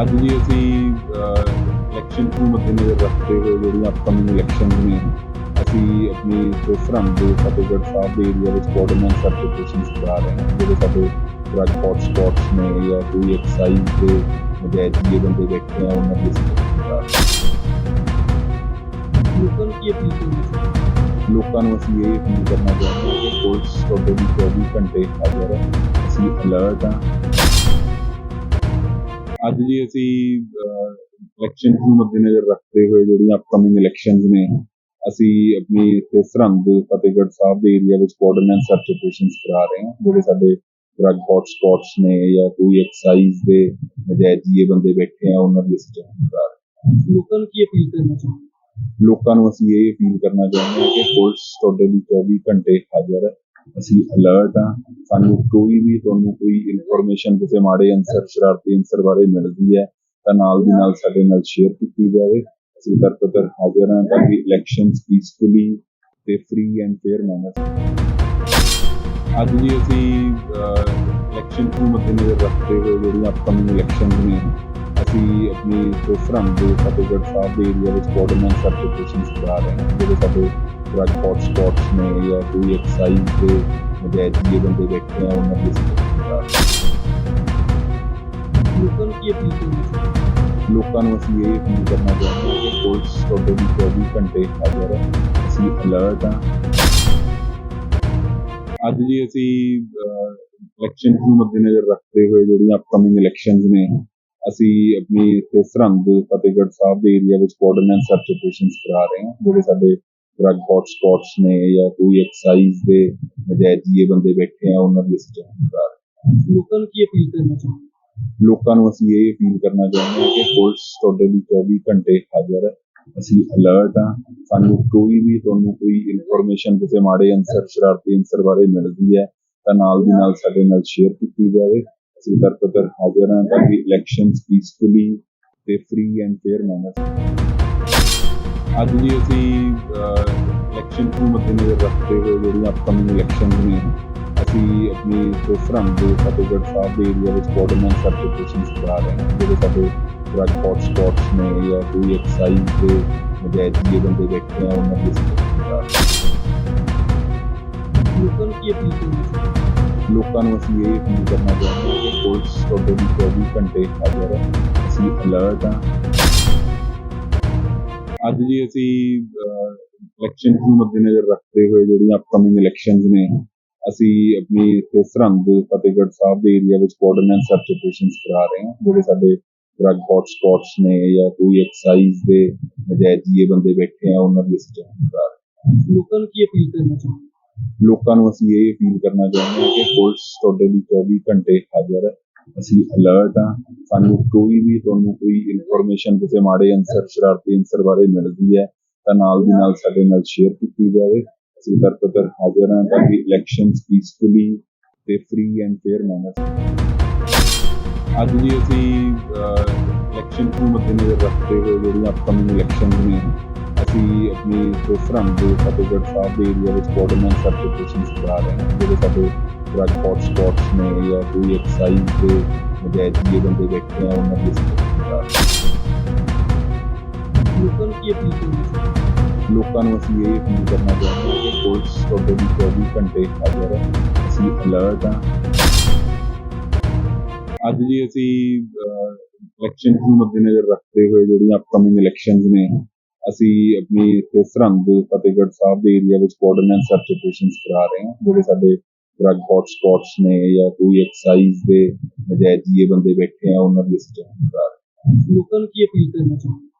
ਅੱਜ ਜੀ ਅਸੀਂ ਇਲੈਕਸ਼ਨ ਨੂੰ ਮੱਦੇਨਜ਼ਰ ਰੱਖਦੇ ਹੋਏ ਜਿਹੜੀਆਂ ਅਪਕਮਿੰਗ ਇਲੈਕਸ਼ਨ ਨੇ ਅਸੀਂ ਆਪਣੀ ਜੋ ਸਰਹੰਦ ਦੇ ਫਤਿਹਗੜ੍ਹ ਸਾਹਿਬ ਦੇ ਏਰੀਆ ਵਿੱਚ ਕੋਆਰਡੀਨੇਟ ਸਰਟੀਫਿਕੇਸ਼ਨਸ ਕਰਾ ਰਹੇ ਹਾਂ ਜਿਹੜੇ ਸਾਡੇ ਡਰੱਗ ਹੌਟ ਸਪੌਟਸ ਨੇ ਜਾਂ ਕੋਈ ਐਕਸਾਈਜ਼ ਦੇ ਨਜਾਇਜ਼ ਜੇ ਬੰਦੇ ਬੈਠੇ ਆ ਉਹਨਾਂ ਦੀ ਅਸੀਂ ਕਰਾ ਰਹੇ ਲੋਕਾਂ ਨੂੰ ਕੀ ਅਪੀਲ ਕਰਨੀ। ਲੋਕਾਂ ਨੂੰ ਅਸੀਂ ਇਹ ਅਪੀਲ ਕਰਨਾ ਚਾਹੁੰਦੇ ਹਾਂ ਕਿ ਪੁਲਿਸ ਤੁਹਾਡੇ ਲਈ 24 ਘੰਟੇ ਹਾਜ਼ਰ ਹੈ। ਅਸੀਂ ਅਲਰਟ ਹਾਂ। ਅੱਜ ਜੀ ਅਸੀਂ ਇਲੈਕਸ਼ਨ ਨੂੰ ਮੱਦੇਨਜ਼ਰ ਰੱਖਦੇ ਹੋਏ ਜਿਹੜੀਆਂ ਅਪਕਮਿੰਗ ਇਲੈਕਸ਼ਨਸ ਨੇ ਅਸੀਂ ਆਪਣੀ ਇੱਥੇ ਸਰਹੰਦ ਫਤਿਹਗੜ੍ਹ ਸਾਹਿਬ ਦੇ ਏਰੀਆ ਵਿੱਚ ਕੋਆਰਡੀਨੇਟ ਸਰਚ ਆਪਰੇਸ਼ਨਸ ਕਰਾ ਰਹੇ ਹਾਂ। ਜਿਹੜੇ ਸਾਡੇ ਡਰੱਗ ਹੌਟ ਸਪੌਟਸ ਨੇ ਜਾਂ ਕੋਈ ਐਕਸਾਈਜ਼ ਦੇ ਨਜਾਇਜ਼ ਜੀਏ ਬੰਦੇ ਬੈਠੇ ਆ ਉਹਨਾਂ ਦੀ ਅਸੀਂ ਜਾਂਚ ਕਰਾ ਰਹੇ ਹਾਂ। ਲੋਕਾਂ ਨੂੰ ਕੀ ਅਪੀਲ ਕਰਨਾ ਚਾਹੁੰਦੇ ਲੋਕਾਂ ਨੂੰ ਅਸੀਂ ਇਹ ਅਪੀਲ ਕਰਨਾ ਚਾਹੁੰਦੇ ਹਾਂ ਕਿ ਪੁਲਿਸ ਤੁਹਾਡੇ ਲਈ 24 ਘੰਟੇ ਹਾਜ਼ਰ ਹੈ। ਅਸੀਂ ਅਲਰਟ ਹਾਂ। ਸਾਨੂੰ ਕੋਈ ਵੀ ਤੁਹਾਨੂੰ ਕੋਈ ਇਨਫੋਰਮੇਸ਼ਨ ਕਿਸੇ ਮਾੜੇ ਅਨਸਰ ਸ਼ਰਾਰਤੀ ਅਨਸਰ ਬਾਰੇ ਮਿਲਦੀ ਹੈ, ਤਾਂ ਨਾਲ ਦੀ ਨਾਲ ਸਾਡੇ ਨਾਲ ਸ਼ੇਅਰ ਕੀਤੀ ਜਾਵੇ। ਅਸੀਂ ਤਰਪਤਰ ਹਾਜ਼ਰ ਹਾਂ ਤਾਂ ਕਿ ਇਲੈਕਸ਼ਨਸ ਪੀਸਫੁਲੀ ਤੇ ਫ੍ਰੀ ਐਂਡ ਫੇਅਰ ਮੈਨਰ ਅੱਜ ਜੀ ਅਸੀਂ ਇਲੈਕਸ਼ਨ ਨੂੰ ਮੱਦੇਨਜ਼ਰ ਰੱਖਦੇ ਹੋਏ ਜਿਹੜੀਆਂ ਅਪਕਮਿੰਗ ਇਲੈਕਸ਼ਨਸ ਨੇ, ਅਸੀਂ ਆਪਣੀ ਜੋ ਸਰਹੰਦ ਦੇ ਫਤਿਹਗੜ੍ਹ ਸਾਹਿਬ ਦੇ ਏਰੀਆ ਵਿੱਚ ਕੋਆਰਡੀਨੇਟ ਸਰਟੀਫਿਕੇਸ਼ਨਸ ਕਰਾ ਰਹੇ ਹਾਂ, ਜਿਹੜੇ ਸਾਡੇ ਕੋਈ ਐਕਸਾਈਜ਼ ਦੇ ਨਜਾਇਜ਼ ਜੇ ਬੰਦੇ ਬੈਠੇ ਆ ਉਹਨਾਂ ਦੀ ਅਸੀਂ ਜਾਂਚ ਕਰਾ ਰਹੇ ਲੋਕਾਂ ਨੂੰ ਕੀ ਅਪੀਲ ਕਰਨੀ ਲੋਕਾਂ ਨੂੰ ਅਸੀਂ ਇਹ ਅਪੀਲ ਕਰਨਾ ਚਾਹੁੰਦੇ ਹਾਂ ਕਿ ਪੁਲਿਸ ਤੁਹਾਡੇ ਲਈ 24 ਘੰਟੇ ਹਾਜ਼ਰ ਹੈ। ਅਸੀਂ ਅਲਰਟ ਹਾਂ। ਅੱਜ ਜੀ ਅਸੀਂ ਇਲੈਕਸ਼ਨ ਨੂੰ ਮੱਦੇਨਜ਼ਰ ਰੱਖਦੇ ਹੋਏ ਜਿਹੜੀਆਂ ਅਪਕਮਿੰਗ ਇਲੈਕਸ਼ਨਸ ਨੇ ਅਸੀਂ ਆਪਣੀ ਇੱਥੇ ਸਰਹੰਦ ਫਤਿਹਗੜ੍ਹ ਸਾਹਿਬ ਦੇ ਏਰੀਆ ਵਿੱਚ ਕੋਆਰਡੀਨੇਟ ਸਰਚ ਆਪਰੇਸ਼ਨਸ ਕਰਾ ਰਹੇ ਹਾਂ। ਜਿਹੜੇ ਸਾਡੇ ਡਰੱਗ ਹੌਟ ਸਪੌਟਸ ਨੇ ਜਾਂ ਕੋਈ ਐਕਸਾਈਜ਼ ਦੇ ਨਜਾਇਜ਼ ਜੀਏ ਬੰਦੇ ਬੈਠੇ ਆ ਉਹਨਾਂ ਦੀ ਅਸੀਂ ਜਾਂਚ ਕਰਾ ਰਹੇ ਲੋਕਾਂ ਨੂੰ ਕੀ ਅਪੀਲ ਕਰਨਾ ਚਾਹੁੰਦੇ ਲੋਕਾਂ ਨੂੰ ਅਸੀਂ ਇਹ ਅਪੀਲ ਕਰਨਾ ਚਾਹੁੰਦੇ ਹਾਂ ਕਿ ਪੁਲਿਸ ਤੁਹਾਡੇ ਲਈ 24 ਘੰਟੇ ਹਾਜ਼ਰ ਹੈ। ਅਸੀਂ ਅਲਰਟ ਹਾਂ ਸਾਨੂੰ ਕੋਈ ਵੀ ਤੁਹਾਨੂੰ ਕੋਈ ਇਨਫੋਰਮੇਸ਼ਨ ਕਿਸੇ ਮਾੜੇ ਅਨਸਰ ਸ਼ਰਾਰਤੀ ਅਨਸਰ ਬਾਰੇ ਮਿਲਦੀ ਹੈ ਤਾਂ ਨਾਲ ਦੀ ਨਾਲ ਸਾਡੇ ਨਾਲ ਸ਼ੇਅਰ ਕੀਤੀ ਜਾਵੇ। ਅਸੀਂ ਤਰਪਤਰ ਹਾਜ਼ਰ ਹਾਂ ਤਾਂ ਕਿ ਇਲੈਕਸ਼ਨਸ ਪੀਸਫੁਲੀ ਤੇ ਫ੍ਰੀ ਐਂਡ ਫੇਅਰ ਮੈਨਰ ਅੱਜ ਜੀ ਅਸੀਂ ਇਲੈਕਸ਼ਨ ਨੂੰ ਮੱਦੇਨਜ਼ਰ ਰੱਖਦੇ ਹੋਏ ਜਿਹੜੀਆਂ ਅਪਕਮਿੰਗ ਇਲੈਕਸ਼ਨਸ ਨੇ ਅਸੀਂ ਆਪਣੀ ਜੋ ਸਰਹੰਦ ਦੇ ਫਤਿਹਗੜ੍ਹ ਸਾਹਿਬ ਦੇ ਏਰੀਆ ਵਿੱਚ ਕੋਆਰਡੀਨੇਟ ਸਰਚ ਆਪਰੇਸ਼ਨਸ ਕਰਾ ਰਹੇ ਹਾਂ ਜਿਹੜੇ ਸਾਡੇ ਡਰੱਗ ਹੌਟ ਸਪੌਟਸ ਨੇ ਜਾਂ ਕੋਈ ਐਕਸਾਈਜ਼ ਦੇ ਨਜਾਇਜ਼ ਜੇ ਬੰਦੇ ਬੈਠੇ ਆ ਉਹਨਾਂ ਦੀ ਅਸੀਂ ਜਾਂਚ ਕਰਾ ਰਹੇ ਲੋਕਾਂ ਨੂੰ ਕੀ ਅਪੀਲ ਕਰਨੀ ਚਾਹੁੰਦੇ ਹਾਂ ਲੋਕਾਂ ਨੂੰ ਅਸੀਂ ਇਹ ਅਪੀਲ ਕਰਨਾ ਚਾਹੁੰਦੇ ਹਾਂ ਕਿ ਪੁਲਿਸ ਤੁਹਾਡੇ ਲਈ 24 ਘੰਟੇ ਹਾਜ਼ਰ ਹੈ ਅਸੀਂ ਅਲਰਟ ਹਾਂ ਅੱਜ ਜੀ ਅਸੀਂ ਇਲੈਕਸ਼ਨ ਨੂੰ ਮੱਦੇਨਜ਼ਰ ਰੱਖਦੇ ਹੋਏ ਜਿਹੜੀਆਂ ਅਪਕਮਿੰਗ ਇਲੈਕਸ਼ਨਸ ਨੇ ਅਸੀਂ ਆਪਣੀ ਇੱਥੇ ਸਰਹੰਦ ਫਤਿਹਗੜ੍ਹ ਸਾਹਿਬ ਦੇ ਏਰੀਆ ਵਿੱਚ ਕੋਆਰਡੀਨੇਟ ਸਰਚ ਆਪਰੇਸ਼ਨਸ ਕਰਾ ਰਹੇ ਹਾਂ। ਜਿਹੜੇ ਸਾਡੇ ਡਰੱਗ ਹੌਟ ਸਪੌਟਸ ਨੇ ਜਾਂ ਕੋਈ ਐਕਸਾਈਜ਼ ਦੇ ਨਜਾਇਜ਼ ਜੀਏ ਬੰਦੇ ਬੈਠੇ ਆ ਉਹਨਾਂ ਦੀ ਅਸੀਂ ਜਾਂਚ ਕਰਾ ਰਹੇ ਹਾਂ। ਲੋਕਾਂ ਨੂੰ ਕੀ ਅਪੀਲ ਕਰਨਾ ਚਾਹੁੰਦੇ ਲੋਕਾਂ ਨੂੰ ਅਸੀਂ ਇਹ ਅਪੀਲ ਕਰਨਾ ਚਾਹੁੰਦੇ ਹਾਂ ਕਿ ਪੁਲਿਸ ਤੁਹਾਡੇ ਲਈ 24 ਘੰਟੇ ਹਾਜ਼ਰ ਹੈ। ਅਸੀਂ ਅਲਰਟ ਹਾਂ, ਸਾਨੂੰ ਕੋਈ ਵੀ ਤੁਹਾਨੂੰ ਕੋਈ ਇਨਫੋਰਮੇਸ਼ਨ ਕਿਸੇ ਮਾੜੇ ਅਨਸਰ ਸ਼ਰਾਰਤੀ ਅਨਸਰ ਬਾਰੇ ਮਿਲਦੀ ਹੈ, ਤਾਂ ਨਾਲ ਦੀ ਨਾਲ ਸਾਡੇ ਨਾਲ ਸ਼ੇਅਰ ਕੀਤੀ ਜਾਵੇ। ਅਸੀਂ ਤਰਪਤਰ ਹਾਜ਼ਰ ਹਾਂ ਤਾਂ ਕਿ ਇਲੈਕਸ਼ਨਸ ਪੀਸਫੁਲੀ ਤੇ ਫ੍ਰੀ ਐਂਡ ਫੇਅਰ ਮੈਨਰ ਅੱਜ ਜੀ ਅਸੀਂ ਇਲੈਕਸ਼ਨ ਨੂੰ ਮੱਦੇਨਜ਼ਰ ਰੱਖਦੇ ਹੋਏ ਜਿਹੜੀਆਂ ਅਪਕਮਿੰਗ ਇਲੈਕਸ਼ਨਸ ਨੇ, ਅਸੀਂ ਆਪਣੀ ਜੋ ਸਰਹੰਦ ਦੇ ਫਤਿਹਗੜ੍ਹ ਸਾਹਿਬ ਦੇ ਏਰੀਆ ਵਿੱਚ ਕੋਆਰਡੀਨੇਟ ਸਰਚ ਆਪਰੇਸ਼ਨਸ ਕਰਾ ਰਹੇ ਹਾਂ, ਜਿਹੜੇ ਸਾਡੇ ਨੇ ਜਾਂ ਕੋਈ ਐਕਸਾਈਜ਼ ਦੇ ਨਜਾਇਜ਼ ਜੇ ਬੰਦੇ ਬੈਠੇ ਆ ਉਹਨਾਂ ਦੀ ਅਸੀਂ ਜਾਂਚ ਕਰਾ ਰਹੇ ਹਾਂ ਲੋਕਾਂ ਨੂੰ ਅਸੀਂ ਇਹ ਅਪੀਲ ਕਰਨਾ ਚਾਹੁੰਦੇ ਹਾਂ ਕਿ ਪੁਲਿਸ ਤੁਹਾਡੇ ਲਈ 24 ਘੰਟੇ ਹਾਜ਼ਰ ਹੈ। ਅਸੀਂ ਅਲਰਟ ਹਾਂ। ਅੱਜ ਜੀ ਅਸੀਂ ਇਲੈਕਸ਼ਨ ਨੂੰ ਮੱਦੇਨਜ਼ਰ ਰੱਖਦੇ ਹੋਏ ਜਿਹੜੀਆਂ ਅਪਕਮਿੰਗ ਇਲੈਕਸ਼ਨਸ ਨੇ ਅਸੀਂ ਆਪਣੀ ਇੱਥੇ ਸਰਹੰਦ ਫਤਿਹਗੜ੍ਹ ਸਾਹਿਬ ਦੇ ਏਰੀਆ ਵਿੱਚ ਕੋਆਰਡੀਨੇਟ ਸਰਚ ਆਪਰੇਸ਼ਨਸ ਕਰਾ ਰਹੇ ਹਾਂ ਜਿਹੜੇ ਸਾਡੇ ਡਰੱਗ ਹੌਟ ਸਪੌਟਸ ਨੇ ਜਾਂ ਕੋਈ ਐਕਸਾਈਜ਼ ਦੇ ਨਜਾਇਜ਼ ਜੀਏ ਬੰਦੇ ਬੈਠੇ ਆ ਉਹਨਾਂ ਦੀ ਅਸੀਂ ਜਾਂਚ ਕਰਾ ਰਹੇ ਹਾਂ। ਲੋਕਾਂ ਨੂੰ ਕੀ ਅਪੀਲ ਕਰਨਾ ਚਾਹੁੰਦੇ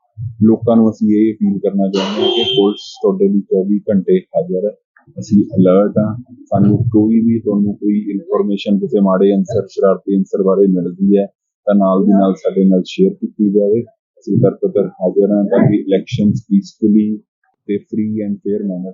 ਲੋਕਾਂ ਨੂੰ ਅਸੀਂ ਇਹ ਅਪੀਲ ਕਰਨਾ ਚਾਹੁੰਦੇ ਹਾਂ ਕਿ ਪੁਲਿਸ ਤੁਹਾਡੇ ਲਈ 24 ਘੰਟੇ ਹਾਜ਼ਰ ਹੈ। ਅਸੀਂ ਅਲਰਟ ਹਾਂ ਸਾਨੂੰ ਕੋਈ ਵੀ ਤੁਹਾਨੂੰ ਕੋਈ ਇਨਫੋਰਮੇਸ਼ਨ ਕਿਸੇ ਮਾੜੇ ਅਨਸਰ ਸ਼ਰਾਰਤੀ ਅਨਸਰ ਬਾਰੇ ਮਿਲਦੀ ਹੈ ਤਾਂ ਨਾਲ ਦੀ ਨਾਲ ਸਾਡੇ ਨਾਲ ਸ਼ੇਅਰ ਕੀਤੀ ਜਾਵੇ। ਅਸੀਂ ਤਰਪਤਰ ਹਾਜ਼ਰ ਹਾਂ ਤਾਂ ਕਿ ਇਲੈਕਸ਼ਨਸ ਪੀਸਫੁਲੀ ਤੇ ਫ੍ਰੀ ਐਂਡ ਫੇਅਰ ਮੈਨਰ